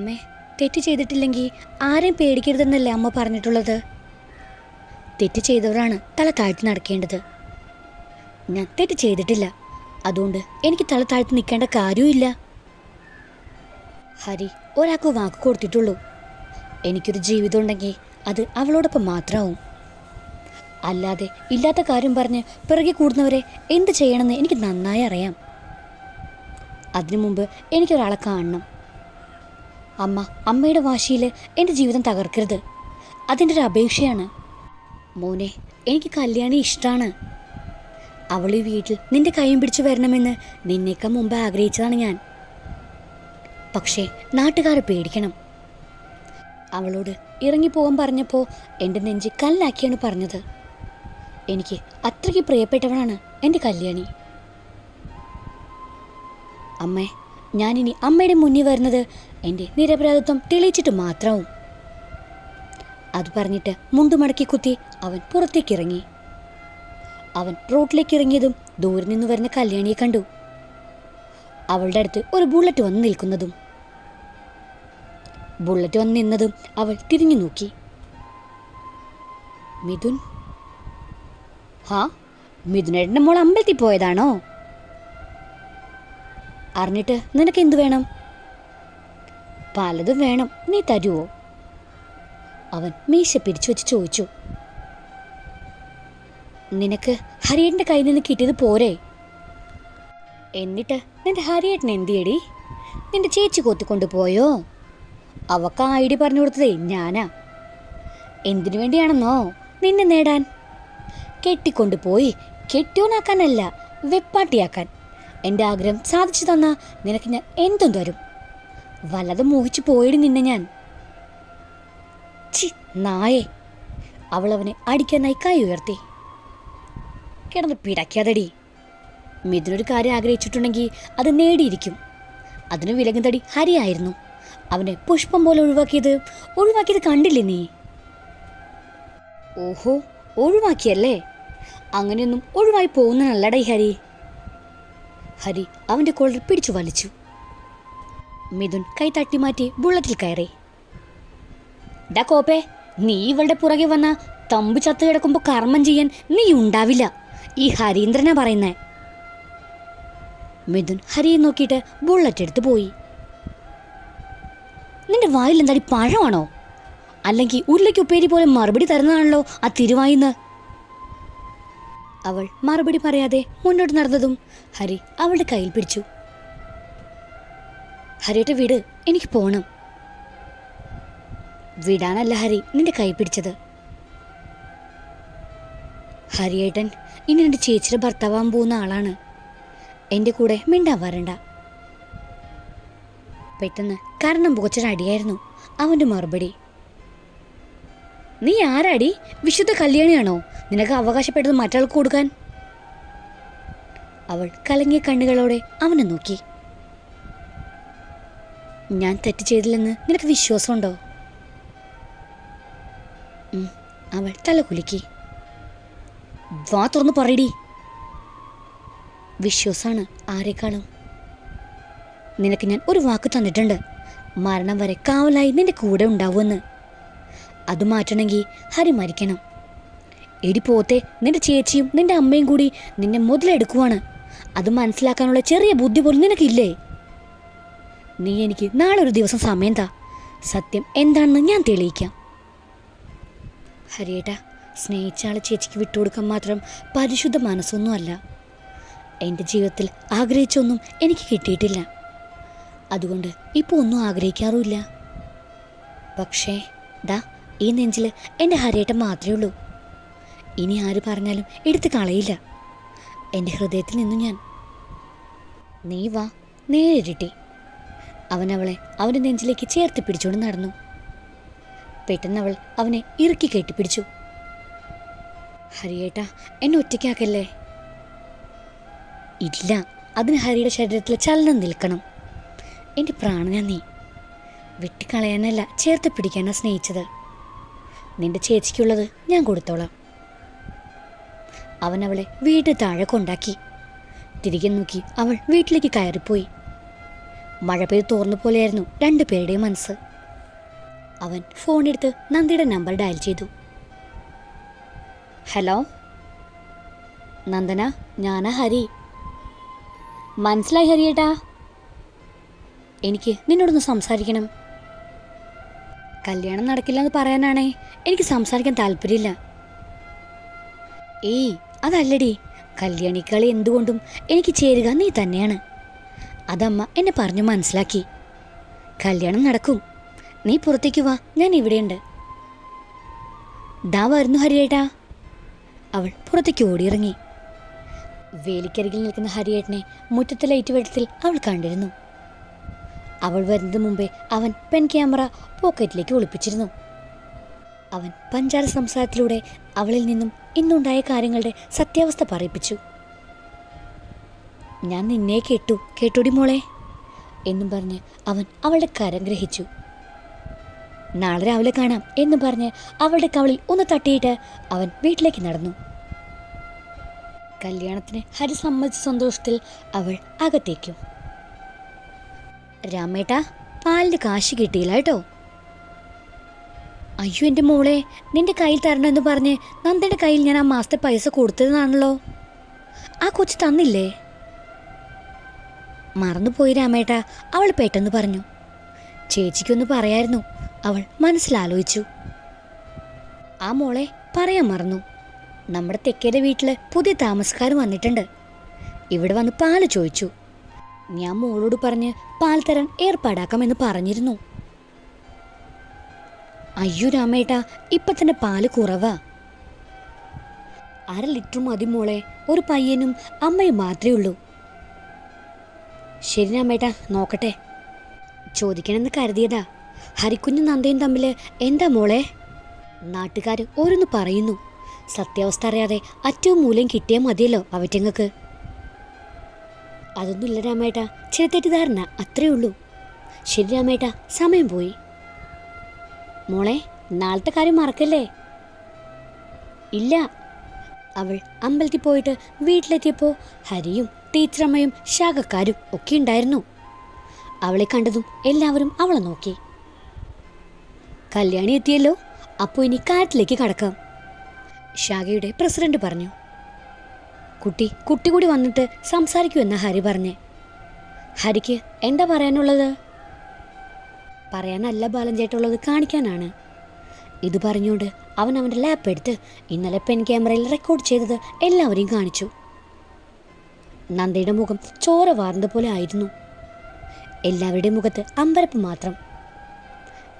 അമ്മേ തെറ്റ് ചെയ്തിട്ടില്ലെങ്കിൽ ആരെയും പേടിക്കരുതെന്നല്ലേ അമ്മ പറഞ്ഞിട്ടുള്ളത്? തെറ്റ് ചെയ്തവരാണ് തല താഴ്ത്തി നടക്കേണ്ടത്. ഞാൻ തെറ്റ് ചെയ്തിട്ടില്ല. അതുകൊണ്ട് എനിക്ക് തല താഴ്ത്തി നിൽക്കേണ്ട കാര്യവുമില്ല. ഹരി ഒരാൾക്ക് വാക്ക് കൊടുത്തിട്ടുള്ളൂ. എനിക്കൊരു ജീവിതം ഉണ്ടെങ്കിൽ അത് അവളോടൊപ്പം മാത്രമാവും. അല്ലാതെ ഇല്ലാത്ത കാര്യം പറഞ്ഞ് പിറകെ കൂടുന്നവരെ എന്ത് ചെയ്യണമെന്ന് എനിക്ക് നന്നായി അറിയാം. അതിനു മുമ്പ് എനിക്കൊരാളെ കാണണം. അമ്മ അമ്മയുടെ വാശിയിൽ എന്റെ ജീവിതം തകർക്കരുത്. അതിന്റെ ഒരു അപേക്ഷയാണ്. മോനെ എനിക്ക് കല്യാണി ഇഷ്ടമാണ് അവൾ ഈ വീട്ടിൽ നിന്റെ കൈയും പിടിച്ചു വരണമെന്ന് നിന്നേക്കാൾ മുമ്പ് ആഗ്രഹിച്ചതാണ് ഞാൻ. പക്ഷേ നാട്ടുകാരെ പേടിക്കണം. അവളോട് ഇറങ്ങിപ്പോകാൻ പറഞ്ഞപ്പോൾ എന്റെ നെഞ്ച് കല്ലാക്കിയാണ് പറഞ്ഞത്. എനിക്ക് അത്രയ്ക്ക് പ്രിയപ്പെട്ടവളാണ് എന്റെ കല്യാണി. അമ്മേ ഞാനിനി അമ്മയുടെ മുന്നിൽ വരുന്നത് എന്റെ നിരപരാധിത്വം തെളിയിച്ചിട്ട് മാത്രവും. അത് പറഞ്ഞിട്ട് മുണ്ടുമടക്കി കുത്തി അവൻ പുറത്തേക്കിറങ്ങി. അവൻ റോട്ടിലേക്ക് ഇറങ്ങിയതും ദൂരെ നിന്ന് വരുന്ന കല്യാണിയെ കണ്ടു. അവളുടെ അടുത്ത് ഒരു ബുള്ളറ്റ് വന്ന് നിൽക്കുന്നതും. ബുള്ളറ്റ് വന്ന് നിന്നതും അവൾ തിരിഞ്ഞു നോക്കി. മിഥുൻ? ഹാ? മിഥുനേട്ടന്റെ മോൾ അമ്പലത്തിൽ പോയതാണോ? അറിഞ്ഞിട്ട് നിനക്ക് എന്തു വേണം? പലതും വേണം. നീ തരുവോ? അവൻ മീശ പിരിച്ചു വെച്ച് ചോദിച്ചു. നിനക്ക് ഹരിയേട്ടന്റെ കയ്യിൽ നിന്ന് കിട്ടിയത് പോരെ? എന്നിട്ട് നിന്റെ ഹരിയേട്ടൻ എന്തിയടി? നിന്റെ ചേച്ചി കൊത്തിക്കൊണ്ട് പോയോ അവക്ക് ആ ഡി പറഞ്ഞു കൊടുത്തതേ ഞാനാ. എന്തിനു വേണ്ടിയാണെന്നോ നിന്നെ നേടാൻ? കെട്ടിക്കൊണ്ടുപോയി. കെട്ടിയോനാക്കാനല്ല വെപ്പാട്ടിയാക്കാൻ. എന്റെ ആഗ്രഹം സാധിച്ചു തന്നാൽ നിനക്ക് ഞാൻ എന്തും തരും. വല്ലതും മോഹിച്ചു പോയിട് നിന്നെ ഞാൻ. ചി നായേ അവളവനെ അടിക്കാനായി കൈ ഉയർത്തി. കിടന്ന് പിടയ്ക്കാതടി. മിഥുനൊരു കാര്യം ആഗ്രഹിച്ചിട്ടുണ്ടെങ്കിൽ അത് നേടിയിരിക്കും. അതിന് വിലകും തടി ഹരിയായിരുന്നു. അവനെ പുഷ്പം പോലെ ഒഴിവാക്കിയത് ഒഴിവാക്കിയത് കണ്ടില്ലേ നീ? ഓഹോ ഒഴിവാക്കിയല്ലേ? അങ്ങനെയൊന്നും ഒഴിവായി പോകുന്നതല്ലട ഈ ഹരി. ഹരി അവന്റെ കോളർ പിടിച്ചു വലിച്ചു. മിഥുൻ കൈ തട്ടി മാറ്റി ബുള്ളറ്റിൽ കയറി. ഡാ കോപ്പേ നീ ഇവളുടെ പുറകെ വന്ന തമ്പു ചത്തു കിടക്കുമ്പോൾ കർമ്മം ചെയ്യാൻ നീ ഉണ്ടാവില്ല ഈ ഹരീന്ദ്രനാ പറയുന്നേ. മിഥുൻ ഹരിയെ നോക്കിയിട്ട് ബുള്ളറ്റ് എടുത്തു പോയി. നിന്റെ വായിൽ എന്താടി പഴമാണോ? അല്ലെങ്കിൽ ഉരുളയ്ക്ക് ഉപ്പേരി പോലെ മറുപടി തരുന്നതാണല്ലോ ആ തിരുവായിന്ന്? അവൾ മറുപടി പറയാതെ മുന്നോട്ട് നടന്നതും ഹരി അവളുടെ കയ്യിൽ പിടിച്ചു. ഹരിയുടെ വീട് എനിക്ക് പോണം. വിടാനല്ല ഹരി നിന്റെ കൈ പിടിച്ചത്. ഹരിയേട്ടൻ ഇനി എന്റെ ചേച്ചിയുടെ ഭർത്താവാൻ പോകുന്ന ആളാണ്. എന്റെ കൂടെ മിണ്ടാൻ വരണ്ട. പെട്ടെന്ന് കരണം പുകച്ചൊരടിയായിരുന്നു അവന്റെ മറുപടി. നീ ആരാടി? വിശുദ്ധ കല്യാണിയാണോ? നിനക്ക് അവകാശപ്പെട്ടത് മറ്റാൾക്ക് കൊടുക്കാൻ? അവൾ കലങ്ങിയ കണ്ണുകളോടെ അവനെ നോക്കി. ഞാൻ തെറ്റ് ചെയ്തില്ലെന്ന് നിനക്ക് വിശ്വാസമുണ്ടോ? അവൾ തല കുലുക്കി വാ തുറന്ന് പറയടി. വിശ്വാസാണ് ആരെക്കാളും നിനക്ക് ഞാൻ ഒരു വാക്ക് തന്നിട്ടുണ്ട്. മരണം വരെ കാവലായി നിന്റെ കൂടെ ഉണ്ടാവുമെന്ന്. അത് മാറ്റണമെങ്കിൽ ഹരി മരിക്കണം. എടി പോത്തെ നിന്റെ ചേച്ചിയും നിന്റെ അമ്മയും കൂടി നിന്നെ മുതലെടുക്കുവാണ്. അത് മനസ്സിലാക്കാനുള്ള ചെറിയ ബുദ്ധി പോലും നിനക്കില്ലേ? നീ എനിക്ക് നാളെ ഒരു ദിവസം സമയം താ. സത്യം എന്താണെന്ന് ഞാൻ തെളിയിക്കാം. ഹരിയേട്ടാ സ്നേഹിച്ച ചേച്ചിക്ക് വിട്ടുകൊടുക്കാൻ മാത്രം പരിശുദ്ധ മനസ്സൊന്നുമല്ല. എന്റെ ജീവിതത്തിൽ ആഗ്രഹിച്ചൊന്നും എനിക്ക് കിട്ടിയിട്ടില്ല. അതുകൊണ്ട് ഇപ്പോൾ ഒന്നും ആഗ്രഹിക്കാറുമില്ല. പക്ഷേ ദാ ഈ നെഞ്ചിൽ എന്റെ ഹരിയേട്ടൻ മാത്രമേ ഉള്ളൂ. ഇനി ആര് പറഞ്ഞാലും എടുത്ത് കളയില്ല. എന്റെ ഹൃദയത്തിൽ നിന്നും ഞാൻ. നീ വാ നേരിട്ടി അവൻ അവളെ അവന്റെ നെഞ്ചിലേക്ക് ചേർത്ത് പിടിച്ചുകൊണ്ട് നടന്നു. പെട്ടെന്ന് അവൾ അവനെ ഇറുക്കി കെട്ടിപ്പിടിച്ചു ഹരിയേട്ടാ എന്നെ ഒറ്റയ്ക്കാക്കല്ലേ? ഇല്ല അതിന് ഹരിയുടെ ശരീരത്തിൽ ചലനം നിൽക്കണം. എന്റെ പ്രാണനാ നീ. വെട്ടിക്കളയാനല്ല ചേർത്ത് പിടിക്കാനാ സ്നേഹിച്ചത്. നിന്റെ ചേച്ചിക്കുള്ളത് ഞാൻ കൊടുത്തോളാം. അവൻ അവളെ വീട് താഴെ കൊണ്ടാക്കി. തിരികെ നോക്കി അവൾ വീട്ടിലേക്ക് കയറിപ്പോയി. മഴ പെയ്ത് തോർന്നു പോലെയായിരുന്നു രണ്ടു പേരുടെയും മനസ്സ്. അവൻ ഫോണെടുത്ത് നന്ദിയുടെ നമ്പർ ഡയൽ ചെയ്തു. ഹലോ നന്ദന ഞാനാ ഹരി. മനസ്സിലായി ഹരിയേട്ടാ? എനിക്ക് നിന്നോടൊന്ന് സംസാരിക്കണം. കല്യാണം നടക്കില്ല എന്ന് പറയാനാണേ. എനിക്ക് സംസാരിക്കാൻ താല്പര്യമില്ല. ഏയ് അതല്ലടി. കല്യാണിക്കളി എന്തുകൊണ്ടും എനിക്ക് ചേരുക നീ തന്നെയാണ്. അതമ്മ എന്നെ പറഞ്ഞു മനസ്സിലാക്കി. കല്യാണം നടക്കും. നീ പുറത്തേക്ക് വാ ഞാൻ ഇവിടെയുണ്ട്. ദാ വരുന്നു ഹരിയേട്ടാ. അവൾ പുറത്തേക്ക് ഓടിയിറങ്ങി. വേലിക്കരികിൽ നിൽക്കുന്ന ഹരിയേട്ടനെ മുറ്റത്തെ ലൈറ്റ് വെട്ടത്തിൽ അവൾ കണ്ടിരുന്നു. അവൾ വരുന്നത് മുമ്പേ അവൻ പെൻ ക്യാമറ പോക്കറ്റിലേക്ക് ഒളിപ്പിച്ചിരുന്നു. അവൻ പഞ്ചാര സംസാരത്തിലൂടെ അവളിൽ നിന്നും ഇന്നുണ്ടായ കാര്യങ്ങളുടെ സത്യാവസ്ഥ പറയിപ്പിച്ചു. ഞാൻ നിന്നെ കേട്ടു കേട്ടോടി മോളെ എന്നും പറഞ്ഞ് അവൻ അവളുടെ കരം ഗ്രഹിച്ചു. നാളെ രാവിലെ കാണാം എന്നും പറഞ്ഞ് അവളുടെ കവളിൽ ഒന്ന് തട്ടിയിട്ട് അവൻ വീട്ടിലേക്ക് നടന്നു. കല്യാണത്തിന് ഹരി സമ്മതിച്ച സന്തോഷത്തിൽ അവൾ അകത്തേക്കും. രാമേട്ടാ പാലിന് കാശ് കിട്ടിയില്ല കേട്ടോ. അയ്യോ എന്റെ മോളെ നിന്റെ കയ്യിൽ തരണമെന്ന് പറഞ്ഞ് നന്ദിന്റെ കയ്യിൽ ഞാൻ ആ മാസത്തെ പൈസ കൊടുത്തതാണല്ലോ ആ കൊച്ചു തന്നില്ലേ? മറന്നുപോയി രാമേട്ട അവൾ പെട്ടെന്ന് പറഞ്ഞു. ചേച്ചിക്കൊന്ന് പറയായിരുന്നു അവൾ മനസ്സിലാലോചിച്ചു. ആ മോളെ പറയാൻ മറന്നു. നമ്മുടെ തെക്കേരെ വീട്ടിൽ പുതിയ താമസക്കാർ വന്നിട്ടുണ്ട്. ഇവിടെ വന്ന് പാൽ ചോദിച്ചു. ഞാൻ മോളോട് പറഞ്ഞ് പാൽ തരാൻ ഏർപ്പാടാക്കാമെന്ന് പറഞ്ഞിരുന്നു. അയ്യോ രാമേട്ടാ ഇപ്പൊ തന്നെ പാൽ കുറവാ. അര ലിറ്റർ മതി മോളെ ഒരു പയ്യനും അമ്മയും മാത്രമേ ഉള്ളൂ. ശരി രാമേട്ടാ നോക്കട്ടെ. ചോദിക്കണമെന്ന് കരുതിയതാ. ഹരിക്കുഞ്ഞും നന്ദയും തമ്മിൽ എന്താ മോളെ? നാട്ടുകാർ ഓരോന്ന് പറയുന്നു. സത്യാവസ്ഥ അറിയാതെ അറ്റവും മൂലം കിട്ടിയാൽ മതിയല്ലോ അവറ്റങ്ങൾക്ക് അതൊന്നുമില്ല രാമേട്ട. ചില തെറ്റിദ്ധാരണ അത്രേ ഉള്ളൂ. ശരി രാമേട്ട സമയം പോയി. മോളെ നാളത്തെ കാര്യം മറക്കല്ലേ? ഇല്ല. അവൾ അമ്പലത്തിൽ പോയിട്ട് വീട്ടിലെത്തിയപ്പോൾ ഹരിയും ടീച്ചറമ്മയും ശാഖക്കാരും ഒക്കെ ഉണ്ടായിരുന്നു. അവളെ കണ്ടതും എല്ലാവരും അവളെ നോക്കി. കല്യാണി എത്തിയല്ലോ അപ്പോൾ ഇനി കാര്യത്തിലേക്ക് കടക്കാം. ശാഖയുടെ പ്രസിഡന്റ് പറഞ്ഞു. കുട്ടി കുട്ടി കൂടി വന്നിട്ട് സംസാരിക്കൂ എന്ന ഹരി പറഞ്ഞേ. ഹരിക്ക് എന്താ പറയാനുള്ളത്? പറയാനല്ല ബാലൻ ചേട്ടുള്ളത് കാണിക്കാനാണ്. ഇത് പറഞ്ഞുകൊണ്ട് അവൻ അവന്റെ ലാപ്പ് എടുത്ത് ഇന്നലെ പെൻ ക്യാമറയിൽ റെക്കോർഡ് ചെയ്തത് എല്ലാവരെയും കാണിച്ചു. നന്ദയുടെ മുഖം ചോര വാർന്നത് പോലെ ആയിരുന്നു. എല്ലാവരുടെയും മുഖത്ത് അമ്പരപ്പ് മാത്രം.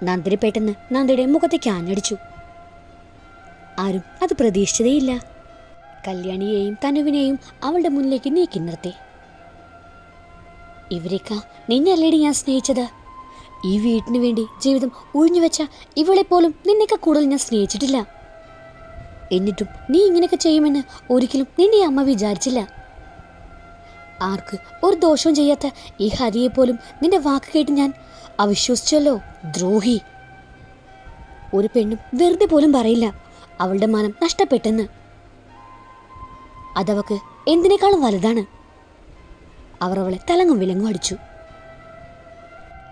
നന്ദിനി പെട്ടെന്ന് നന്ദിയുടെ മുഖത്തേക്ക് ആഞ്ഞടിച്ചു. ആരും അത് പ്രതീക്ഷിച്ചതേയില്ല. കല്യാണിയെയും തനുവിനെയും അവളുടെ മുന്നിലേക്ക് നീക്കി നിർത്തി. ഇവരേക്ക നിന്നല്ലേടി ഞാൻ സ്നേഹിച്ചത്? ഈ വീട്ടിന് വേണ്ടി ജീവിതം ഒഴിഞ്ഞുവെച്ച ഇവളെ പോലും നിന്നെയൊക്കെ കൂടുതൽ ഞാൻ സ്നേഹിച്ചിട്ടില്ല. എന്നിട്ടും നീ ഇങ്ങനെയൊക്കെ ചെയ്യുമെന്ന് ഒരിക്കലും നിന്റെ അമ്മ വിചാരിച്ചില്ല. ആർക്ക് ഒരു ദോഷവും ചെയ്യാത്ത ഈ ഹരിയെ പോലും നിന്റെ വാക്ക് കേട്ട് ഞാൻ അവിശ്വസിച്ചല്ലോ ദ്രോഹി. ഒരു പെണ്ണും വെറുതെ പോലും പറയില്ല അവളുടെ മനം നഷ്ടപ്പെട്ടെന്ന്. അതവക്ക് എന്തിനേക്കാളും വലുതാണ്. അവർ അവളെ തലങ്ങും വിലങ്ങും അടിച്ചു.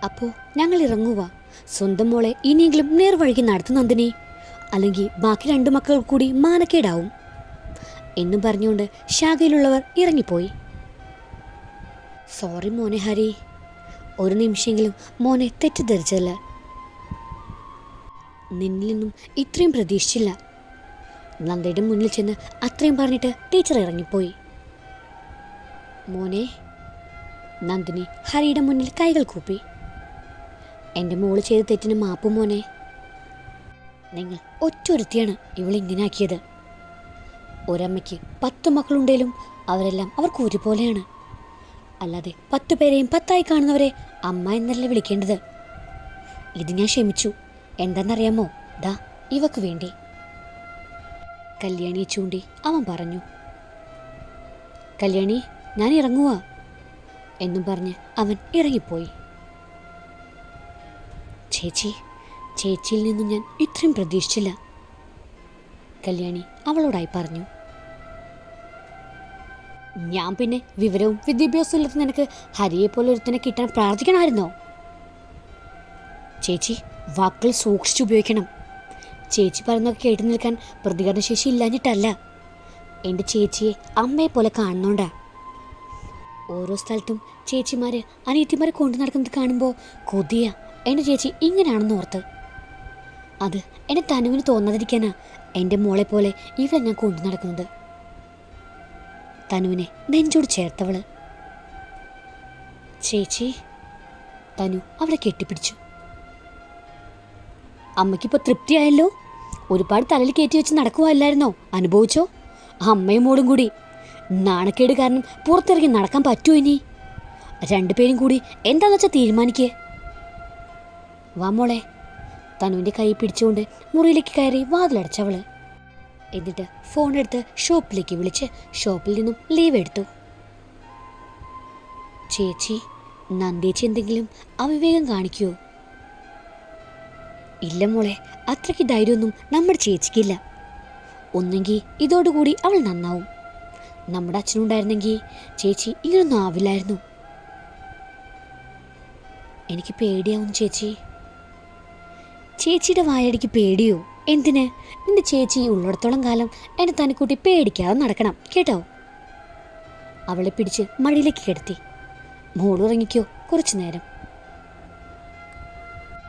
അപ്പോ ഞങ്ങൾ ഇറങ്ങുക സ്വന്തം മോളെ ഇനിയെങ്കിലും നേർവഴിക്ക് നടത്തു നന്ദിനി. അല്ലെങ്കിൽ ബാക്കി രണ്ടു മക്കൾ കൂടി മാനക്കേടാവും. എന്നും പറഞ്ഞുകൊണ്ട് ശാഖയിലുള്ളവർ ഇറങ്ങിപ്പോയി. സോറി മോനെ ഹരി. ഒരു നിമിഷമെങ്കിലും മോനെ തെറ്റിദ്ധരിച്ചല്ല നിന്നിൽ നിന്നും ഇത്രയും പ്രതീക്ഷിച്ചില്ല. നന്ദയുടെ മുന്നിൽ ചെന്ന് അത്രയും പറഞ്ഞിട്ട് ടീച്ചർ ഇറങ്ങിപ്പോയി. മോനെ നന്ദിനി ഹരിയുടെ മുന്നിൽ കൈകൾ കൂപ്പി. എന്റെ മോൾ ചെയ്ത തെറ്റിന് മാപ്പ് മോനെ. നിങ്ങൾ ഒറ്റൊരുത്തിയാണ് ഇവളിങ്ങനെ ആക്കിയത് ഒരമ്മയ്ക്ക് പത്ത് മക്കളുണ്ടേലും അവരെല്ലാം അവർക്ക് ഒരുപോലെയാണ്. അല്ലാതെ പത്തു പേരെയും പത്തായി കാണുന്നവരെ അമ്മ എന്നല്ല വിളിക്കേണ്ടത്? ഇത് ഞാൻ ക്ഷമിച്ചു. എന്താണെന്നറിയാമോ ദാ ഇവക്ക് വേണ്ടി. കല്യാണിയെ ചൂണ്ടി അവൻ പറഞ്ഞു കല്യാണി ഞാൻ ഇറങ്ങുക എന്നും പറഞ്ഞ് അവൻ ഇറങ്ങിപ്പോയി. ചേച്ചി ചേച്ചിയിൽ നിന്നും ഞാൻ ഇത്രയും പ്രതീക്ഷിച്ചില്ല കല്യാണി അവളോടായി പറഞ്ഞു. ഞാൻ പിന്നെ വിവരവും വിദ്യാഭ്യാസവും ഇല്ലാത്ത നിനക്ക് ഹരിയെ പോലെ ഒരുത്തനെ കിട്ടാൻ പ്രാർത്ഥിക്കണമായിരുന്നോ? ചേച്ചി വാക്കുകൾ സൂക്ഷിച്ച് ഉപയോഗിക്കണം ചേച്ചി പറഞ്ഞൊക്കെ കേട്ടു നിൽക്കാൻ പ്രതികരണശേഷി ഇല്ലാഞ്ഞിട്ടല്ല. എന്റെ ചേച്ചിയെ അമ്മയെ പോലെ കാണുന്നോണ്ടാ. ഓരോ സ്ഥലത്തും ചേച്ചിമാര് അനിയത്തിമാരെ കൊണ്ടു നടക്കുന്നത് കാണുമ്പോൾ കൊതിയ. എന്റെ ചേച്ചി ഇങ്ങനെയാണെന്ന് ഓർത്ത്. അത് എന്നെ തനുവിന് തോന്നാതിരിക്കാനാ എന്റെ മോളെ പോലെ ഇവളെ ഞാൻ കൊണ്ടു നടക്കുന്നത്. തനുവിനെ നെഞ്ചോട് ചേർത്തവൾ. ചേച്ചി തനു അവളെ കെട്ടിപ്പിടിച്ചു. അമ്മയ്ക്കിപ്പോൾ തൃപ്തിയായല്ലോ? ഒരുപാട് തലയിൽ കയറ്റി വെച്ച് നടക്കുവല്ലായിരുന്നോ? അനുഭവിച്ചോ? അമ്മയും മോടും കൂടി. നാണക്കേട് കാരണം പുറത്തിറങ്ങി നടക്കാൻ പറ്റുമോ ഇനി? രണ്ടുപേരും കൂടി എന്താണെന്ന് വെച്ചാൽ തീരുമാനിക്കേ? വാ മോളെ. തനുവിന്റെ കൈ പിടിച്ചുകൊണ്ട് മുറിയിലേക്ക് കയറി വാതിലടച്ചവൾ എന്നിട്ട് ഫോൺ എടുത്ത് ഷോപ്പിലേക്ക് വിളിച്ച് ഷോപ്പിൽ നിന്നും ലീവ് എടുത്തു. ചേച്ചി നന്ദേച്ചി എന്തെങ്കിലും അവിവേകം കാണിക്കുമോ ഇല്ല മോളെ അത്രയ്ക്ക് ധൈര്യമൊന്നും നമ്മുടെ ചേച്ചിക്കില്ല. ഒന്നെങ്കിൽ ഇതോടുകൂടി അവൾ നന്നാവും. നമ്മുടെ അച്ഛനുണ്ടായിരുന്നെങ്കിൽ ചേച്ചി ഇങ്ങനൊന്നും ആവില്ലായിരുന്നു. എനിക്ക് പേടിയാവും ചേച്ചി. ചേച്ചിയുടെ വായടിക്ക് പേടിയോ? എന്തിന്? നിന്റെ ചേച്ചി ഉള്ളിടത്തോളം കാലം എന്നെ തനിക്കൂട്ടി പേടിക്കാതെ നടക്കണം കേട്ടോ? അവളെ പിടിച്ച് മടിയിലേക്ക് കിടത്തി. മോളുറങ്ങിക്കോ കുറച്ചു നേരം.